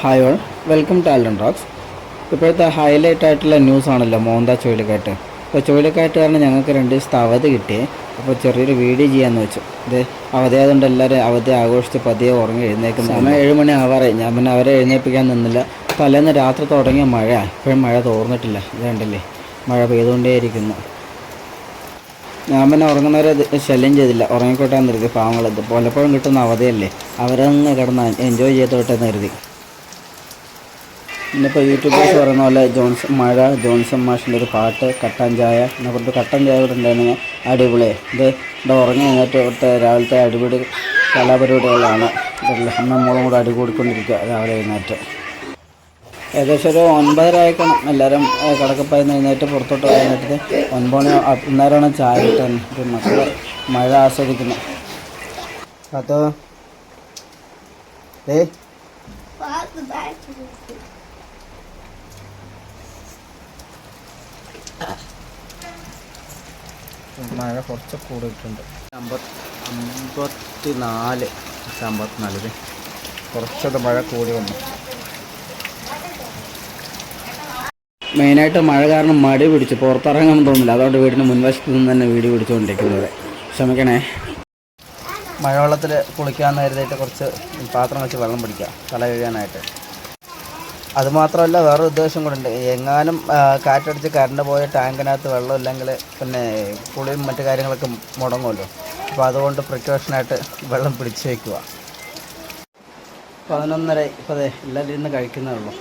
Hi all welcome to Alan Rocks ഇപ്പോഴത്തെ highlight ആയിട്ടുള്ള news ആണല്ലോ മോന്ത ചുഴലിക്കാറ്റ്. അപ്പോൾ ചുഴലിക്കാറ്റ് കാരണം ഞങ്ങൾക്ക് രണ്ട് ദിവസത്തെ അവധി കിട്ടി. അപ്പോൾ ചെറിയൊരു വീഡിയോ ചെയ്യാമെന്ന് വെച്ചു. ഇത് അവധി ആയതുകൊണ്ട് എല്ലാവരും അവധി ആഘോഷിച്ച് പതിയെ ഉറങ്ങി എഴുന്നേക്കുന്നു സമയം ഏഴ് മണി ആവാറായി. ഞാൻ പിന്നെ അവരെ എഴുന്നേൽപ്പിക്കാൻ നിന്നില്ല. തലേന്ന് രാത്രി തുടങ്ങിയ മഴ. ഇപ്പോഴും മഴ തോർന്നിട്ടില്ല. ഇതുണ്ടല്ലേ മഴ പെയ്തുകൊണ്ടേയിരിക്കുന്നു. ഞാൻ പിന്നെ ഉറങ്ങുന്നവരെ ശല്യം ചെയ്തില്ല. ഉറങ്ങിക്കോട്ടെ എന്ന് കരുതി പാവങ്ങൾ പലപ്പോഴും കിട്ടുന്ന അവധിയല്ലേ? അവരങ്ങ് കിടന്ന് എൻജോയ് ചെയ്തോട്ടെ എന്ന് കരുതി. ഇന്നിപ്പോൾ യൂട്യൂബേഴ്സ് പറയുന്ന പോലെ ജോൺസൺ മഴ ജോൺസൺ മാഷിന്റെ ഒരു പാട്ട് കട്ടൻ ചായ എന്നെ കൊണ്ട് കട്ടൻ ചായ ഇവിടെ ഉണ്ടായിരുന്നു അടിപൊളി. ഇത് ഇവിടെ ഉറങ്ങി കഴിഞ്ഞിട്ട് ഇവിടുത്തെ രാവിലത്തെ അടിപൊളി കലാപരിപാടികളാണ്. ഇവിടെ അമ്മ മോളും കൂടെ അടി കൂടിക്കൊണ്ടിരിക്കുക രാവിലെ എഴുന്നേറ്റ്. ഏകദേശം ഒരു ഒൻപതര ആയിക്കണം എല്ലാവരും കടക്കപ്പായി എഴുന്നേറ്റ് പുറത്തോട്ട് കഴിഞ്ഞിട്ട് ഒൻപത് മണി അന്നേരമാണ് ചായ കിട്ടാൻ മക്കൾ മഴ ആസ്വദിക്കുന്നു. അതോ ഏ മഴ കുറച്ച് കൂടിയിട്ടുണ്ട്. അമ്പത് അമ്പത്തി നാല് അമ്പത്തിനാല് കുറച്ചത് മഴ കൂടി വന്നു. മെയിനായിട്ട് മഴ കാരണം മടി പിടിച്ച് പുറത്തിറങ്ങാൻ തോന്നില്ല. അതുകൊണ്ട് വീടിന് മുൻവശത്ത് നിന്ന് തന്നെ വീഡിയോ പിടിച്ചുകൊണ്ടിരിക്കുന്നത്. ക്ഷമിക്കണേ. മഴവെള്ളത്തിൽ കുളിക്കാമെന്ന് കരുതിയിട്ട് കുറച്ച് പാത്രം വെച്ച് വെള്ളം പിടിക്കാം. തല കഴുകാനായിട്ട്. അതുമാത്രമല്ല വേറെ ഉദ്ദേശം കൂടെ എങ്ങാനും കാറ്റടിച്ച് കറണ്ട് പോയ ടാങ്കിനകത്ത് വെള്ളം ഇല്ലെങ്കിൽ പിന്നെ കുളിയും മറ്റു കാര്യങ്ങളൊക്കെ മുടങ്ങുമല്ലോ. അപ്പോൾ അതുകൊണ്ട് പ്രിക്കോഷനായിട്ട് വെള്ളം പിടിച്ച് വയ്ക്കുക പതിനൊന്നര ഇപ്പോൾ അതെ എല്ലാവരും ഇരുന്ന് കഴിക്കുന്നേ ഉള്ളൂ.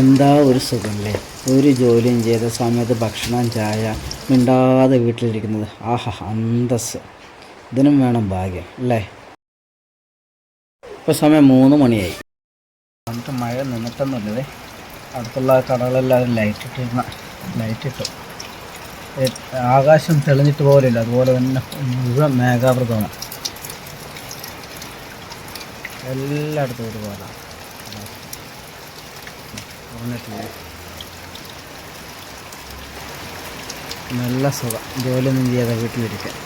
എന്താ ഒരു സുഖമല്ലേ ഒരു ജോലിയും ചെയ്ത സമയത്ത് ഭക്ഷണം ചായ മിണ്ടാതെ വീട്ടിലിരിക്കുന്നത്. ആഹാ അന്തസ് ഇതിനും വേണം ഭാഗ്യം അല്ലേ? ഇപ്പോൾ സമയം മൂന്ന് മണിയായി. എന്നിട്ട് മഴ നിന്നിട്ടൊന്നുമില്ലേ അടുത്തുള്ള കടകളെല്ലാവരും ലൈറ്റ് ഇട്ടിരുന്ന ലൈറ്റ് ഇട്ടു ആകാശം തെളിഞ്ഞിട്ട് പോലില്ല അതുപോലെ തന്നെ മുഴുവൻ മേഘാവൃതമാണ്. എല്ലായിടത്തും ഒരുപോലെ. നല്ല സുഖം. ജോലിയൊന്നും ചെയ്യാതെ വീട്ടിലിരിക്കാം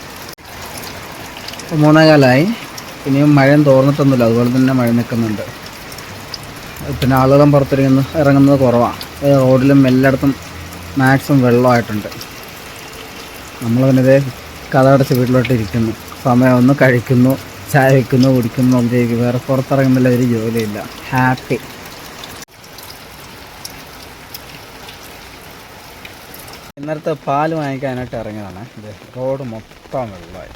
മൂന്നേകാലമായി ഇനിയും മഴയും തോർന്നിട്ടൊന്നുമില്ല. അതുപോലെ തന്നെ മഴ നിൽക്കുന്നുണ്ട്. പിന്നെ ആളുകളും പുറത്തിറങ്ങുന്നു ഇറങ്ങുന്നത് കുറവാണ് റോഡിലും എല്ലായിടത്തും മാക്സിമം വെള്ളമായിട്ടുണ്ട്. നമ്മൾ പിന്നെ കഥ അടച്ച് വീട്ടിലോട്ട് ഇരിക്കുന്നു. സമയം ഒന്ന് കഴിക്കുന്നു ചായ വയ്ക്കുന്നു കുടിക്കുന്നു ഒന്നിരിക്കും വേറെ പുറത്തിറങ്ങുന്നില്ല ഒരു ജോലിയില്ല. ഹാപ്പി ഇന്നലത്തെ പാൽ വാങ്ങിക്കാനായിട്ട് ഇറങ്ങിയതാണ്. ഇത് റോഡ് മൊത്തം വെള്ളമായി.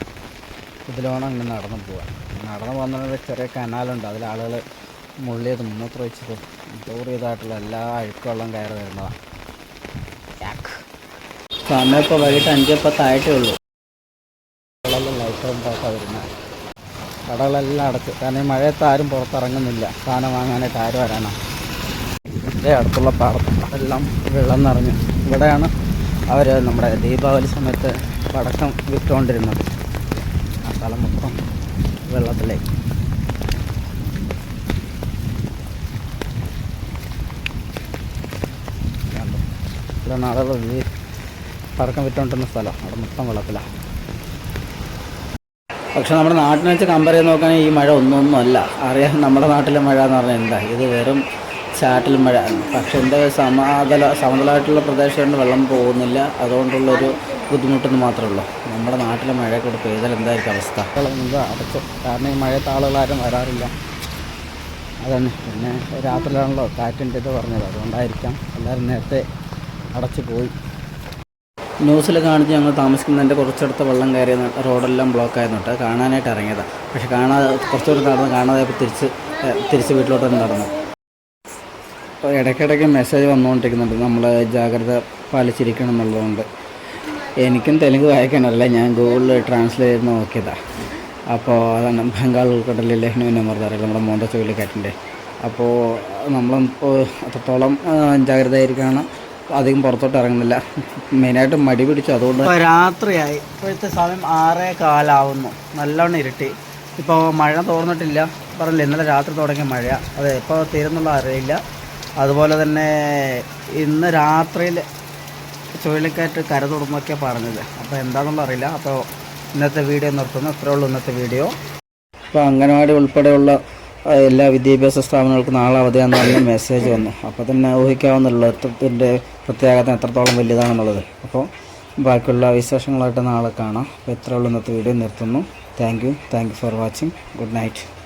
ഇതിലാണ് അങ്ങനെ നടന്നു പോവുക. നടന്നു പോകുന്നത് ചെറിയ കനാലുണ്ട്. അതിൽ ആളുകൾ മുള്ളിയത് മൂത്രമൊഴിച്ച് ചെയ്തായിട്ടുള്ള എല്ലാ അഴുക്കുവെള്ളം കയറി വരുന്നതാണ്. സമയം ഇപ്പോൾ വൈകിട്ട് അഞ്ച് പത്തായിട്ടേ ഉള്ളൂ. കടകളിൽ ഉണ്ടാക്കാൻ വരുന്നത് കടകളെല്ലാം അടച്ചു. കാരണം ഈ മഴയത്ത് ആരും പുറത്തിറങ്ങുന്നില്ല. സാധനം വാങ്ങാനായിട്ട് ആരും വരാനാണ് ഇതേ അടുത്തുള്ള പാടത്ത് എല്ലാം വെള്ളം നിറഞ്ഞു. ഇവിടെയാണ് അവർ നമ്മുടെ ദീപാവലി സമയത്ത് പടക്കം വിറ്റുകൊണ്ടിരുന്നത് സ്ഥലം മൊത്തം വെള്ളത്തിലേക്ക്. കണ്ടോ? പറക്കം പടക്കം സ്ഥലം. അവിടെ മൊത്തം വെള്ളത്തിലാണ് പക്ഷെ നമ്മുടെ നാട്ടിനെ വെച്ച് കമ്പയർ ചെയ്ത് ഈ മഴ ഒന്നൊന്നും അല്ല. അറിയാം നമ്മുടെ നാട്ടിലെ മഴ എന്ന് പറഞ്ഞാൽ എന്താ? ഇത് വെറും ചാട്ടിൽ മഴ. പക്ഷെ എന്താ സമാതല സമതലമായിട്ടുള്ള പ്രദേശങ്ങളിൽ വെള്ളം പോകുന്നില്ല. അതുകൊണ്ടുള്ളൊരു ബുദ്ധിമുട്ടെന്ന് മാത്രമേ ഉള്ളൂ. നമ്മുടെ നാട്ടിലെ മഴയൊക്കെ കൂടെ പെയ്താൽ എന്തായിരിക്കും അവസ്ഥ? അടച്ചു? കാരണം ഈ മഴയത്ത് ആളുകളാരും വരാറില്ല. അതാണ്. പിന്നെ രാത്രിയിലാണല്ലോ കാറ്റിന്റെ ഇത് പറഞ്ഞത്. അതുകൊണ്ടായിരിക്കാം എല്ലാവരും നേരത്തെ അടച്ചു പോയി. ന്യൂസിൽ കാണിച്ച് ഞങ്ങൾ താമസിക്കുന്നതിന്റെ കുറച്ചടുത്ത് വെള്ളം കയറിയ റോഡെല്ലാം ബ്ലോക്ക് ആയിരുന്നുണ്ട് കാണാനായിട്ട് ഇറങ്ങിയതാണ് പക്ഷെ കാണാതെ കുറച്ചുകൂടി നടന്ന് കാണാതെ ഇപ്പോൾ തിരിച്ച് തിരിച്ച് വീട്ടിലോട്ട് തന്നെ നടന്നു. അപ്പോൾ ഇടയ്ക്കിടയ്ക്ക് മെസ്സേജ് വന്നുകൊണ്ടിരിക്കുന്നുണ്ട്. നമ്മൾ ജാഗ്രത പാലിച്ചിരിക്കണം എന്നുള്ളതുകൊണ്ട്. എനിക്കും തെലുങ്ക് വായിക്കാനല്ല ഞാൻ ഗൂഗിളിൽ ട്രാൻസ്ലേറ്റ് ചെയ്ത് നോക്കിയതാണ് അപ്പോൾ അതാണ് ബംഗാൾ ഉൾക്കടലിൽ ലഹ്നു നമർദാറിൽ നമ്മുടെ മോന്ത ചുഴലിക്കാറ്റിന്റെ. അപ്പോൾ നമ്മളിപ്പോൾ അത്രത്തോളം ജാഗ്രതയായിരിക്കണം. അധികം പുറത്തോട്ട് ഇറങ്ങുന്നില്ല. മെയിനായിട്ട് മടി പിടിച്ചു. അതുകൊണ്ട് രാത്രിയായി. ഇപ്പോഴത്തെ സമയം ആറേ കാലാവുന്നു. നല്ലോണം ഇരുട്ടി. ഇപ്പോൾ മഴ തോർന്നിട്ടില്ല. പറഞ്ഞില്ല ഇന്നലെ രാത്രി തുടങ്ങിയ മഴ അത് എപ്പോൾ തീരുന്നുള്ള അറിയില്ല. അതുപോലെ തന്നെ ഇന്ന് രാത്രിയിൽ ചുഴലിക്കാറ്റ് കര തുടർന്നൊക്കെയാണ് പറഞ്ഞത്. അപ്പോൾ എന്താണെന്നുള്ള അറിയില്ല. അപ്പോൾ ഇന്നത്തെ വീഡിയോ നിർത്തുന്നു. അത്രേ ഉള്ളൂ ഇന്നത്തെ വീഡിയോ. അപ്പോൾ അംഗനവാടി ഉൾപ്പെടെയുള്ള എല്ലാ വിദ്യാഭ്യാസ സ്ഥാപനങ്ങൾക്കും നാളെ അവധിയാന്ന് പറഞ്ഞ മെസ്സേജ് വന്നു. അപ്പോൾ തന്നെ ഊഹിക്കാവുന്നുള്ളൂ എത്രത്തിന്റെ പ്രത്യേകത എത്രത്തോളം വലുതാണെന്നുള്ളത്. അപ്പോൾ ബാക്കിയുള്ള വിശേഷങ്ങളായിട്ട് നാളെ കാണാം. അപ്പോൾ ഇത്രയുള്ള ഇന്നത്തെ വീഡിയോ. നിർത്തുന്നു. Thank you thank you for watching good night